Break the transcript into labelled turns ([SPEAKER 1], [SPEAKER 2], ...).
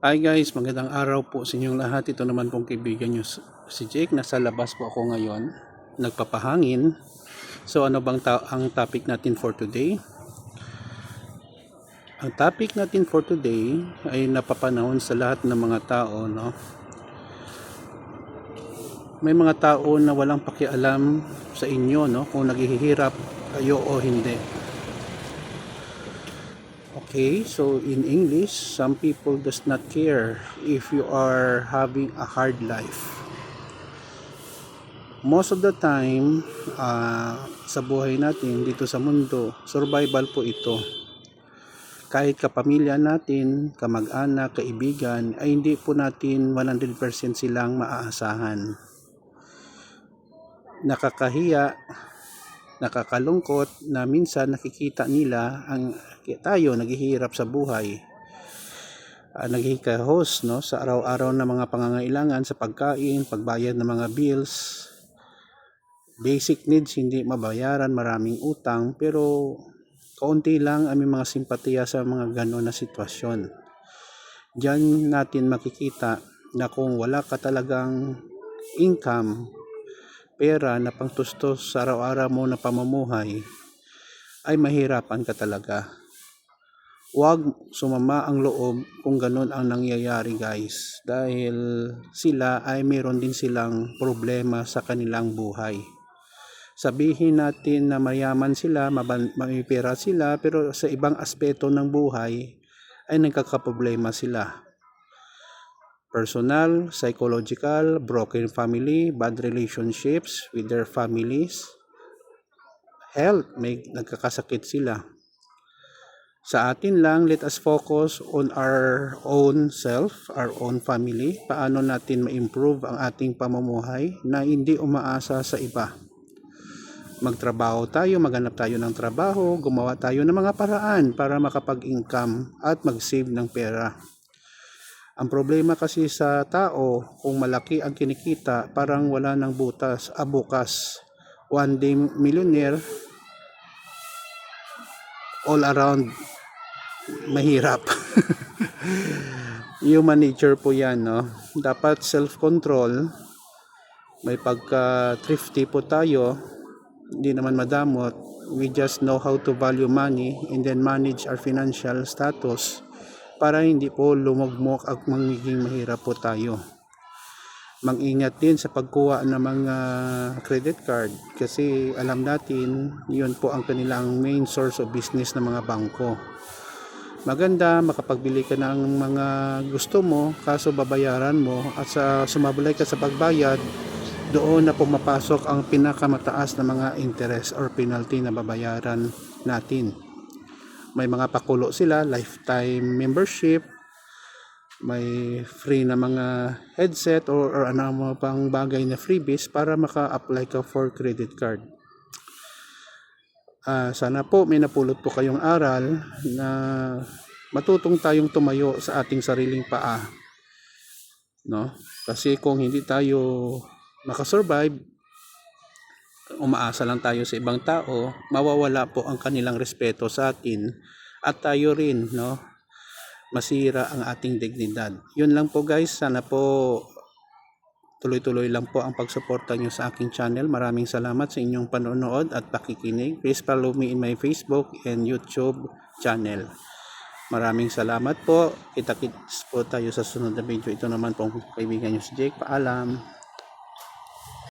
[SPEAKER 1] Hi guys, magandang araw po sa inyong lahat. Ito naman pong kaibigan nyo si Jake. Nasa labas po ako ngayon. Nagpapahangin. So ano bang ta- ang topic natin for today? Ang topic natin for today ay napapanahon sa lahat ng mga tao, no? May mga tao na walang pakialam sa inyo, no? Kung naghihirap kayo o hindi. Okay, so in English, some people does not care if you are having a hard life. Most of the time, ah, sa buhay natin dito sa mundo, survival po ito. Kahit kapamilya natin, kamag-anak, kaibigan, ay hindi po natin 100% silang maaasahan. Nakakahiya, nakakalungkot na minsan nakikita nila ang tayo naghihirap sa buhay. Uh, naghihikahos no sa araw-araw na mga pangangailangan sa pagkain, pagbayad ng mga bills. Basic needs hindi mabayaran maraming utang pero kaunti lang ang mga simpatiya sa mga gano'n na sitwasyon. Diyan natin makikita na kung wala ka talagang income pera na pangtustos sa araw-araw mo na pamumuhay, ay mahirapan ka talaga. Huwag sumama ang loob kung ganun ang nangyayari guys. Dahil sila ay meron din silang problema sa kanilang buhay. Sabihin natin na mayaman sila, pera sila, pero sa ibang aspeto ng buhay ay nagkakaproblema sila personal, psychological, broken family, bad relationships with their families, health, may nagkakasakit sila. Sa atin lang, let us focus on our own self, our own family, paano natin ma-improve ang ating pamumuhay na hindi umaasa sa iba. Magtrabaho tayo, maghanap tayo ng trabaho, gumawa tayo ng mga paraan para makapag-income at mag-save ng pera. Ang problema kasi sa tao, kung malaki ang kinikita, parang wala ng butas, ah, bukas. One day millionaire, all around mahirap. Human nature po yan, no? Dapat self-control, may pagka-thrifty po tayo, hindi naman madamot. We just know how to value money and then manage our financial status para hindi po lumagmok at magiging mahirap po tayo. Mag-ingat din sa pagkuha ng mga credit card kasi alam natin yun po ang kanilang main source of business ng mga bangko. Maganda makapagbili ka ng mga gusto mo kaso babayaran mo at sa sumabalay ka sa pagbayad doon na pumapasok ang pinakamataas na mga interest or penalty na babayaran natin may mga pakulo sila, lifetime membership, may free na mga headset or, or ano mga pang bagay na freebies para maka-apply ka for credit card. Uh, sana po may napulot po kayong aral na matutong tayong tumayo sa ating sariling paa. No? Kasi kung hindi tayo makasurvive, umaasa lang tayo sa ibang tao, mawawala po ang kanilang respeto sa atin at tayo rin, no? Masira ang ating dignidad. Yun lang po guys, sana po tuloy-tuloy lang po ang pagsuporta nyo sa aking channel. Maraming salamat sa inyong panonood at pakikinig. Please follow me in my Facebook and YouTube channel. Maraming salamat po. Kita-kits po tayo sa sunod na video. Ito naman po kaibigan nyo si Jake. Paalam.